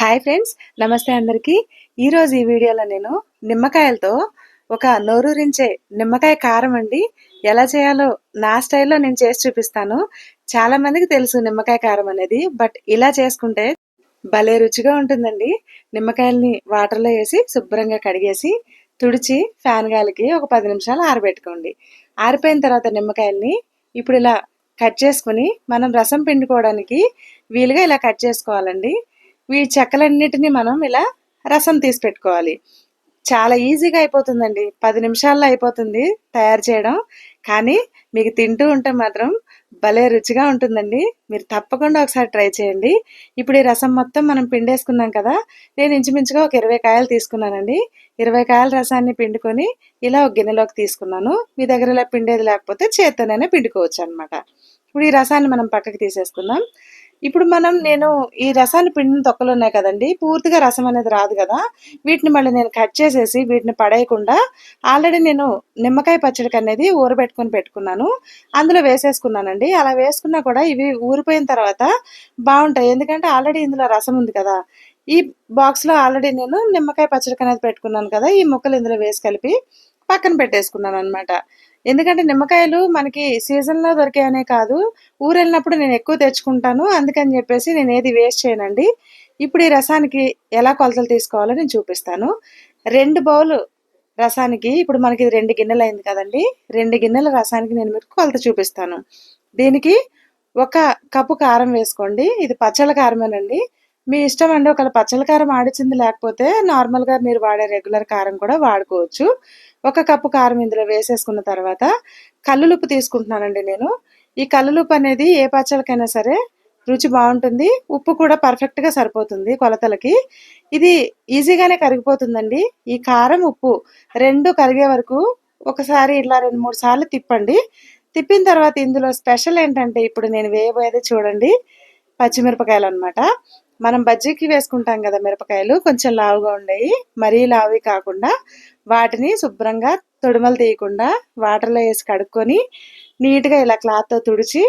Hi friends నమస్తే అందరికీ. ఈరోజు ఈ వీడియోలో నేను నిమ్మకాయలతో ఒక నోరూరించే నిమ్మకాయ కారం అండి. ఎలా చేయాలో నా స్టైల్లో నేను చేసి చూపిస్తాను. చాలా మందికి తెలుసు నిమ్మకాయ కారం అనేది బట్ ఇలా చేసుకుంటే భలే రుచిగా ఉంటుందండి. నిమ్మకాయల్ని వాటర్లో వేసి శుభ్రంగా కడిగేసి తుడిచి ఫ్యాన్ గాలికి ఒక పది నిమిషాలు ఆరబెట్టుకోండి. ఆరిపోయిన తర్వాత నిమ్మకాయల్ని ఇప్పుడు ఇలా కట్ చేసుకుని మనం రసం పిండుకోవడానికి వీలుగా ఇలా కట్ చేసుకోవాలండి. ఈ చెక్కలన్నిటినీ మనం ఇలా రసం తీసి పెట్టుకోవాలి. చాలా ఈజీగా అయిపోతుందండి. పది నిమిషాల్లో అయిపోతుంది తయారు చేయడం. కానీ మీకు తింటూ ఉంటే మాత్రం భలే రుచిగా ఉంటుందండి. మీరు తప్పకుండా ఒకసారి ట్రై చేయండి. ఇప్పుడు ఈ రసం మొత్తం మనం పిండేసుకున్నాం కదా నేను ఇంచుమించుగా ఒక ఇరవై కాయలు తీసుకున్నానండి. ఇరవై కాయల రసాన్ని పిండుకొని ఇలా ఒక గిన్నెలోకి తీసుకున్నాను. మీ దగ్గర ఇలా పిండేది లేకపోతే చేత్తోనైనా పిండుకోవచ్చు అనమాట ఇప్పుడు ఈ రసాన్ని మనం పక్కకి తీసేసుకుందాం. ఇప్పుడు మనం నేను ఈ రసాన్ని పిండిన తొక్కలు ఉన్నాయి కదండి పూర్తిగా రసం అనేది రాదు కదా. వీటిని మళ్ళీ నేను కట్ చేసేసి వీటిని పడేయకుండా ఆల్రెడీ నేను నిమ్మకాయ పచ్చడికి అనేది ఊరబెట్టుకొని పెట్టుకున్నాను. అందులో వేసేసుకున్నానండి. అలా వేసుకున్నా కూడా ఇవి ఊరిపోయిన తర్వాత బాగుంటాయి. ఎందుకంటే ఆల్రెడీ ఇందులో రసం ఉంది కదా. ఈ బాక్స్లో ఆల్రెడీ నేను నిమ్మకాయ పచ్చడికి అనేది పెట్టుకున్నాను కదా. ఈ ముక్కలు ఇందులో వేసి కలిపి పక్కన పెట్టేసుకున్నాను అనమాట ఎందుకంటే నిమ్మకాయలు మనకి సీజన్లో దొరికాయనే కాదు. ఊరు వెళ్ళినప్పుడు నేను ఎక్కువ తెచ్చుకుంటాను. అందుకని చెప్పేసి నేను ఏది వేస్ట్ చేయనండి. ఇప్పుడు ఈ రసానికి ఎలా కొలతలు తీసుకోవాలో నేను చూపిస్తాను. రెండు బౌలు రసానికి ఇప్పుడు మనకి రెండు గిన్నెలు అయింది కదండి. రెండు గిన్నెల రసానికి నేను మీకు కొలత చూపిస్తాను. దీనికి ఒక కప్పు కారం వేసుకోండి. ఇది పచ్చళ్ళ కారమేనండి. మీ ఇష్టం అండి. ఒకవేళ పచ్చల కారం ఆడిచింది లేకపోతే నార్మల్గా మీరు వాడే రెగ్యులర్ కారం కూడా వాడుకోవచ్చు. ఒక కప్పు కారం ఇందులో వేసేసుకున్న తర్వాత కల్లులుప్పు తీసుకుంటున్నానండి నేను. ఈ కల్లులుప్పు అనేది ఏ పచ్చలకైనా సరే రుచి బాగుంటుంది. ఉప్పు కూడా పర్ఫెక్ట్గా సరిపోతుంది కొలతలకి. ఇది ఈజీగానే కరిగిపోతుందండి. ఈ కారం ఉప్పు రెండు కరిగే వరకు ఒకసారి ఇట్లా రెండు మూడు సార్లు తిప్పండి. తిప్పిన తర్వాత ఇందులో స్పెషల్ ఏంటంటే ఇప్పుడు నేను వేయబోయేది చూడండి. పచ్చిమిరపకాయలు అనమాట మనం బజ్జీకి వేసుకుంటాం కదా మిరపకాయలు కొంచెం లావుగా ఉండేవి మరీ లావి కాకుండా వాటిని శుభ్రంగా తొడుమలు తీయకుండా వాటర్లో వేసి కడుక్కొని నీట్గా ఇలా క్లాత్తో తుడిచి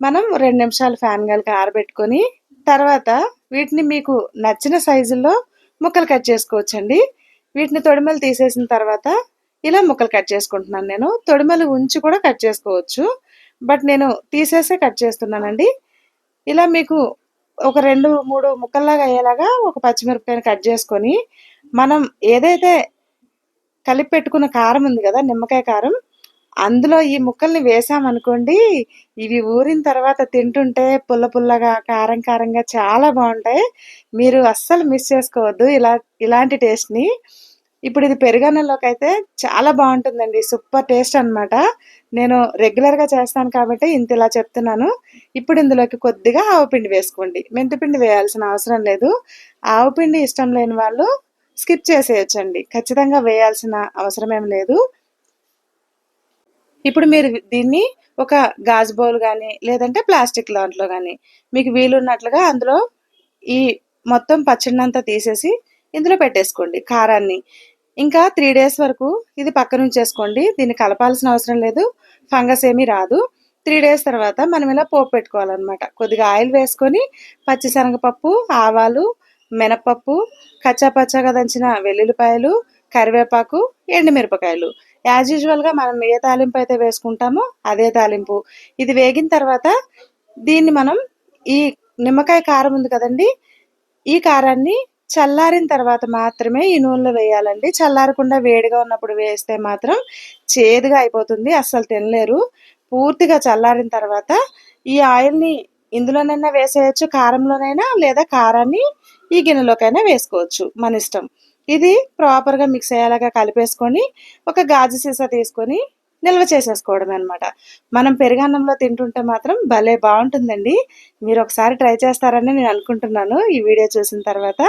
మనం రెండు నిమిషాలు ఫ్యాన్ గాలికి ఆరబెట్టుకొని తర్వాత వీటిని మీకు నచ్చిన సైజుల్లో ముక్కలు కట్ చేసుకోవచ్చండి. వీటిని తొడిమలు తీసేసిన తర్వాత ఇలా ముక్కలు కట్ చేసుకుంటున్నాను నేను. తొడిమలు ఉంచి కూడా కట్ చేసుకోవచ్చు. బట్ నేను తీసేసే కట్ చేస్తున్నానండి. ఇలా మీకు ఒక రెండు మూడు ముక్కల్లాగా అయ్యేలాగా ఒక పచ్చిమిరపకాయని కట్ చేసుకొని మనం ఏదైతే కలిపి పెట్టుకున్న కారం ఉంది కదా నిమ్మకాయ కారం అందులో ఈ ముక్కల్ని వేసామనుకోండి ఇవి ఊరిన తర్వాత తింటుంటే పుల్ల పుల్లగా కారం కారంగా చాలా బాగుంటాయి. మీరు అస్సలు మిస్ చేసుకోవద్దు. ఇలా ఇలాంటి టేస్ట్ని ఇప్పుడు ఇది పెరుగన్నంలోకి అయితే చాలా బాగుంటుందండి. సూపర్ టేస్ట్ అనమాట నేను రెగ్యులర్గా చేస్తాను కాబట్టి ఇంత ఇలా చెప్తున్నాను. ఇప్పుడు ఇందులోకి కొద్దిగా ఆవుపిండి వేసుకోండి. మెంతిపిండి వేయాల్సిన అవసరం లేదు. ఆవుపిండి ఇష్టం లేని వాళ్ళు స్కిప్ చేసేయచ్చండి. ఖచ్చితంగా వేయాల్సిన అవసరం ఏం లేదు. ఇప్పుడు మీరు దీన్ని ఒక గాజు బౌల్ కానీ లేదంటే ప్లాస్టిక్ దాంట్లో కానీ మీకు వీలున్నట్లుగా అందులో ఈ మొత్తం పచ్చడినంతా తీసేసి ఇందులో పెట్టేసుకోండి కారాన్ని. ఇంకా త్రీ డేస్ వరకు ఇది పక్కన ఉంచేసుకోండి. దీన్ని కలపాల్సిన అవసరం లేదు. ఫంగస్ ఏమీ రాదు. త్రీ డేస్ తర్వాత మనం ఇలా పోపు పెట్టుకోవాలన్నమాట. కొద్దిగా ఆయిల్ వేసుకొని పచ్చిశనగపప్పు ఆవాలు మినపప్పు కచ్చా పచ్చగా దంచిన వెల్లుల్లిపాయలు కరివేపాకు ఎండుమిరపకాయలు. యాజ్ యూజువల్గా మనం ఏ తాలింపు అయితే వేసుకుంటామో అదే తాలింపు. ఇది వేగిన తర్వాత దీన్ని మనం ఈ నిమ్మకాయ కారం ఉంది కదండి ఈ కారాన్ని చల్లారిన తర్వాత మాత్రమే ఈ నూనెలో వేయాలండి. చల్లారకుండా వేడిగా ఉన్నప్పుడు వేస్తే మాత్రం చేదుగా అయిపోతుంది. అస్సలు తినలేరు. పూర్తిగా చల్లారిన తర్వాత ఈ ఆయిల్ని ఇందులోనైనా వేసేయచ్చు కారంలోనైనా లేదా కారాన్ని ఈ గిన్నెలోకైనా వేసుకోవచ్చు మన ఇష్టం. ఇది ప్రాపర్గా మిక్స్ అయ్యేలాగా కలిపేసుకొని ఒక గాజు సీసా తీసుకొని నిల్వ చేసేసుకోవడం అనమాట మనం పెరుగన్నంలో తింటుంటే మాత్రం భలే బాగుంటుందండి. మీరు ఒకసారి ట్రై చేస్తారని నేను అనుకుంటున్నాను. ఈ వీడియో చూసిన తర్వాత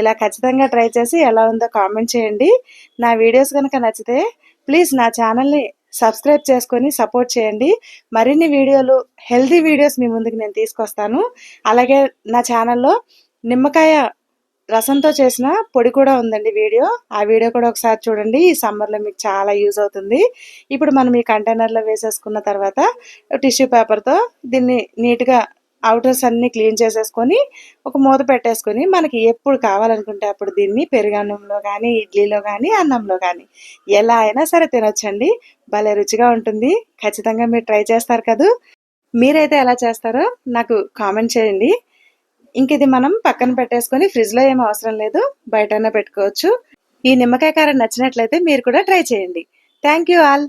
ఇలా ఖచ్చితంగా ట్రై చేసి ఎలా ఉందో కామెంట్ చేయండి. నా వీడియోస్ కనుక నచ్చితే ప్లీజ్ నా ఛానల్ని సబ్స్క్రైబ్ చేసుకొని సపోర్ట్ చేయండి. మరిన్ని వీడియోలు హెల్తీ వీడియోస్ మీ ముందుకు నేను తీసుకొస్తాను. అలాగే నా ఛానల్లో నిమ్మకాయ రసంతో చేసిన పొడి కూడా ఉందండి వీడియో. ఆ వీడియో కూడా ఒకసారి చూడండి. ఈ సమ్మర్లో మీకు చాలా యూజ్ అవుతుంది. ఇప్పుడు మనం ఈ కంటైనర్లో వేసేసుకున్న తర్వాత టిష్యూ పేపర్తో దీన్ని నీట్గా అవుటర్స్ అన్నీ క్లీన్ చేసేసుకొని ఒక మూత పెట్టేసుకొని మనకి ఎప్పుడు కావాలనుకుంటే అప్పుడు దీన్ని పెరుగన్నంలో కానీ ఇడ్లీలో కానీ అన్నంలో కానీ ఎలా అయినా సరే తినొచ్చండి. భలే రుచిగా ఉంటుంది. ఖచ్చితంగా మీరు ట్రై చేస్తారు కదూ. మీరైతే ఎలా చేస్తారో నాకు కామెంట్ చేయండి. ఇంక ఇది మనం పక్కన పెట్టేసుకొని ఫ్రిడ్జ్లో ఏం అవసరం లేదు బయటనే పెట్టుకోవచ్చు. ఈ నిమ్మకాయ కారం నచ్చినట్లయితే మీరు కూడా ట్రై చేయండి. Thank you all